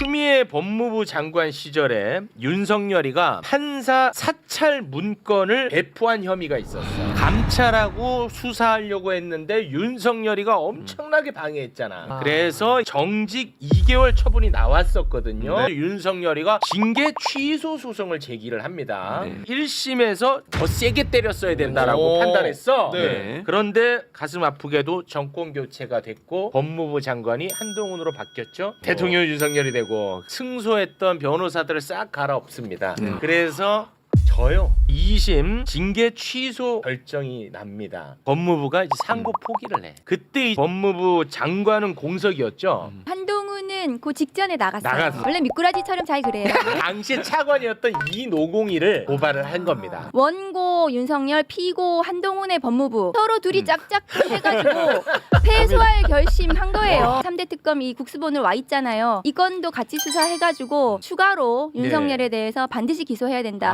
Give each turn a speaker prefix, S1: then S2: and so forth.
S1: 추미애 법무부 장관 시절에 윤석열이가 판사 사찰 문건을 배포한 혐의가 있었어. 감찰하고 수사하려고 했는데 윤석열이가 엄청나게 방해했잖아. 그래서 정직 2개월 처분이 나왔었거든요. 윤석열이가 징계 취소 소송을 제기를 합니다. 1심에서 더 세게 때렸어야 된다라고
S2: 오.
S1: 판단했어.
S2: 네.
S1: 그런데 가슴 아프게도 정권 교체가 됐고 법무부 장관이 한동훈으로 바뀌었죠. 대통령 윤석열이 되고 승소했던 변호사들을 싹 갈아엎습니다. 그래서 저요. 2심 징계 취소 결정이 납니다. 법무부가 이제 상고 포기를 해. 그때 이 법무부 장관은 공석이었죠.
S3: 한동 훈은 그 직전에 나갔어요.
S1: 나갔어.
S3: 원래 미꾸라지처럼 잘 그래요.
S1: 당시 차관이었던 이노공이를 고발을 한 겁니다.
S3: 원고 윤석열, 피고 한동훈의 법무부 서로 둘이 짝짝 해가지고 패소할 결심한 거예요. 3대 특검 이 국수본을 와 있잖아요. 이 건도 같이 수사해가지고 추가로 윤석열에 대해서 반드시 기소해야 된다.